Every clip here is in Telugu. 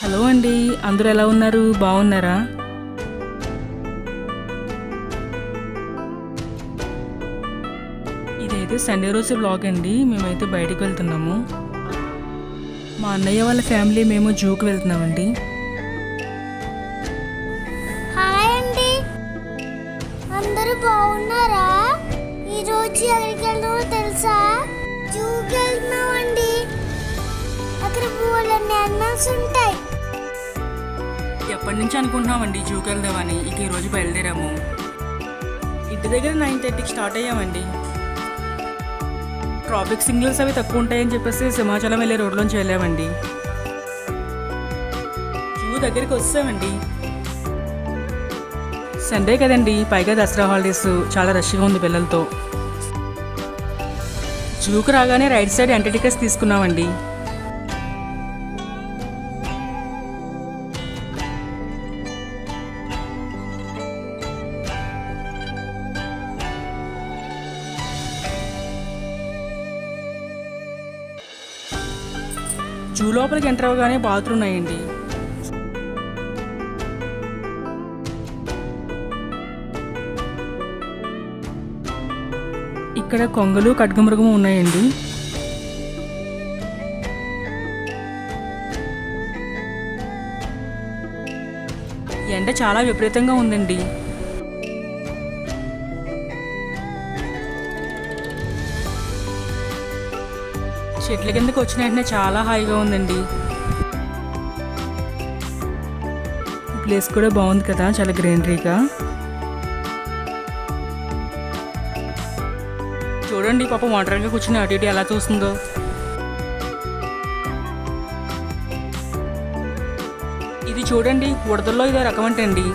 హలో అండి అందరూ ఎలా ఉన్నారు? బాగున్నారా? ఇదైతే సండే రోజు బ్లాగ్ అండి మేమైతే బయటికి వెళ్తున్నాము. మా అన్నయ్య వాళ్ళ ఫ్యామిలీ మేము జూకి వెళ్తున్నామండి. హాయ్ అండి. అందరూ బాగున్నారా? ఈ రోజు ఎక్కడికి తెలుసా? జూకి వెళ్తున్నామండి. అక్కడ పూలన్నీ అన్నమ్స్ ఉంటాయి. ఎప్పటి నుంచి అనుకుంటున్నామండి జూకి వెళ్దామని. ఇక ఈరోజు బయలుదేరాము. ఇంటి దగ్గర నైన్ థర్టీకి స్టార్ట్ అయ్యామండి. ట్రాఫిక్ సిగ్నల్స్ అవి తక్కువ ఉంటాయని చెప్పేసి సింహాచలం వెళ్ళే రోడ్లోంచి వెళ్ళామండి. జూ దగ్గరికి వస్తామండి సండే కదండి పైగా దసరా హాలిడేస్ చాలా రష్గా ఉంది పిల్లలతో. జూకు రాగానే రైట్ సైడ్ ఎంటర్ టికెట్స్ తీసుకున్నామండి. జూ లోపలికి ఎంటర్ అవ్వగానే బాత్రూమ్ ఉన్నాయండి. ఇక్కడ కొంగలు ఖడ్గమృగము ఉన్నాయండి. ఎండ చాలా విపరీతంగా ఉందండి. చెట్ల కిందకు వచ్చిన వెంటనే చాలా హాయిగా ఉందండి. ప్లేస్ కూడా బాగుంది కదా చాలా గ్రీనరీగా. చూడండి పాప ఒంటరిగా కూర్చుని అటు ఇటు ఎలా చూస్తుందో. ఇది చూడండి ఉడతల్లో ఇదో రకం అంటండి.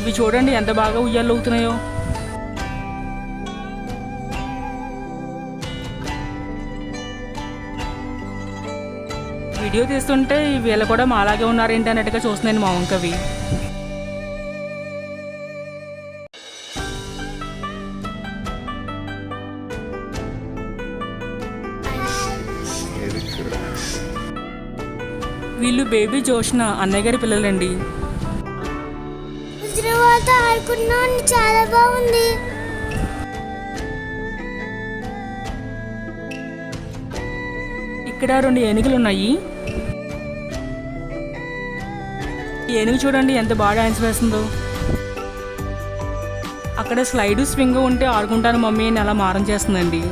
ఇవి చూడండి ఎంత బాగా ఉయ్యాలు అవుతున్నాయో వీడియో తీస్తుంటే వీళ్ళు కూడా మాలాగే ఉన్నారేంటి అన్నట్టుగా చూస్తున్నాను మా వంకవి వీళ్ళు బేబీ జోష్న అన్నయ్య గారి పిల్లలండి. చాలా బాగుంది. ఇక్కడ రెండు ఏనుగులు ఉన్నాయి ఏనుగు చూడండి ఎంత బాగా డాన్స్ వేస్తుందో. అక్కడ స్లైడ్ స్వింగ్ ఉంటే ఆడుకుంటాను మమ్మీ అని అలా మారం చేస్తుందండి.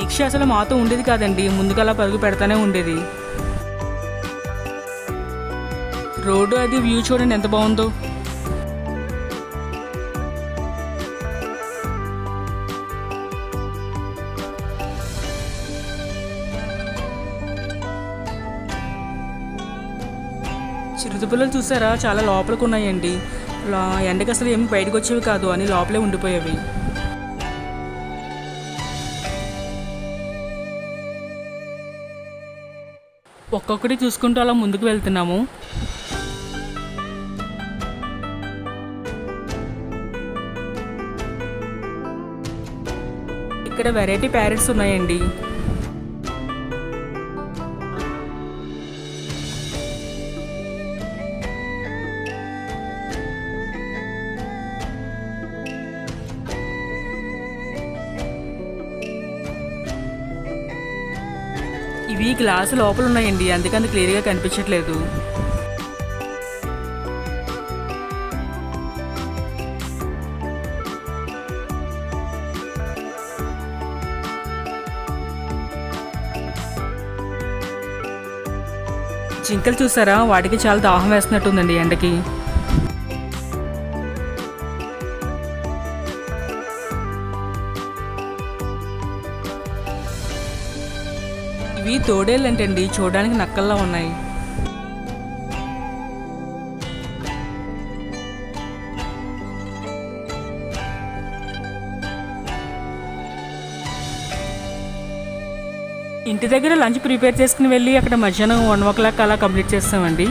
నిక్ష అసలు మాతో ఉండేది కాదండి ముందుకలా పరుగు పెడతానే ఉండేది. రోడ్డు అది వ్యూ చూడండి ఎంత బాగుందో. చిరుతపుల్లలు చూసారా? చాలా లోపలికి ఉన్నాయండి ఎండకి అసలు ఏమి బయటకు వచ్చేవి కాదు అని లోపలే ఉండిపోయేవి. ఒక్కొక్కటి చూసుకుంటూ అలా ముందుకు వెళ్తున్నాము. ఇక్కడ వెరైటీ ప్యారెట్స్ ఉన్నాయండి. ఇవి గ్లాసు లోపల ఉన్నాయండి అందుకని క్లియర్గా కనిపించట్లేదు. జింకలు చూసారా? వాటికి చాలా దాహం వేస్తున్నట్టుందండి ఎండకి. తోడేళ్ళంటండి. చూడడానికి నక్కల్లా ఉన్నాయి. ఇంటి దగ్గర లంచ్ ప్రిపేర్ చేసుకుని వెళ్ళి అక్కడ మధ్యాహ్నం వన్ ఓ క్లాక్ అలా కంప్లీట్ చేస్తామండి.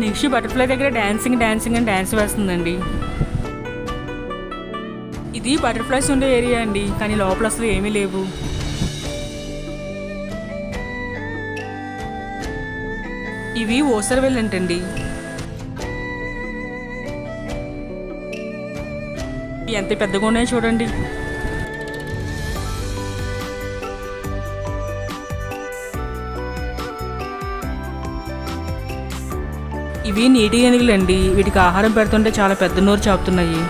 నెక్స్ట్ బటర్ఫ్లై దగ్గర డ్యాన్సింగ్ డ్యాన్సింగ్ అని డ్యాన్స్ వేస్తుందండి. ఇది బటర్ఫ్లైస్ ఉండే ఏరియా అండి కానీ లోపల అసలు ఏమీ లేవు. ఇవి ఓసర్ వెళ్ళంటండి ఎంత పెద్దగా ఉన్నాయో చూడండి. ఇవి నీటి ఏనుగులండి వీటికి ఆహారం పెడుతుంటే చాలా పెద్ద నోరు చాపుతున్నాయి.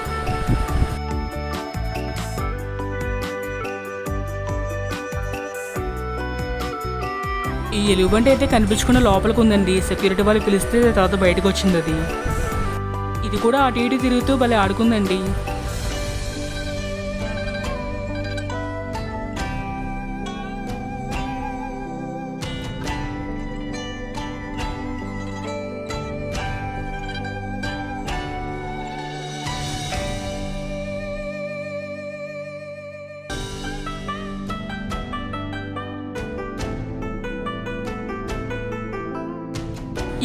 ఈ ఎలుగుబంటి అయితే కనిపించకుండా లోపలికి ఉందండి. సెక్యూరిటీ వాళ్ళు పిలిస్తే తర్వాత బయటకు వచ్చింది అది. ఇది కూడా అటు ఇటు తిరుగుతూ భలే ఆడుకుందండి.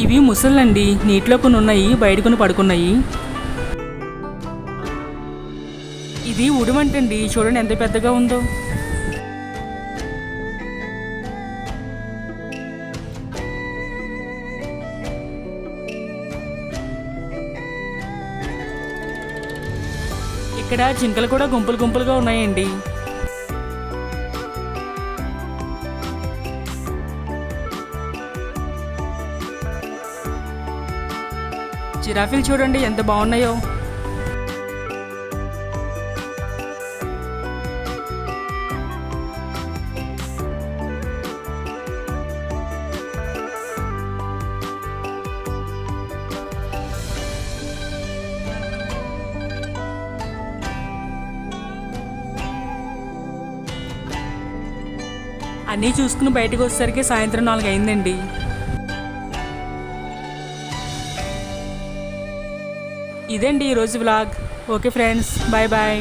ఇవి ముసళ్ళండి నీటిలో కొన్ని ఉన్నాయి బయట కొన్ని పడుకున్నాయి. ఇది ఉడుమంటండి. చూడండి ఎంత పెద్దగా ఉందో. ఇక్కడ జింకలు కూడా గుంపులు గుంపులుగా ఉన్నాయండి. జిరాఫీలు చూడండి ఎంత బాగున్నాయో. అన్నీ చూసుకుని బయటకు వచ్చేసరికి సాయంత్రం నాలుగు అయిందండి ఇదండి ఈరోజు vlog okay friends bye bye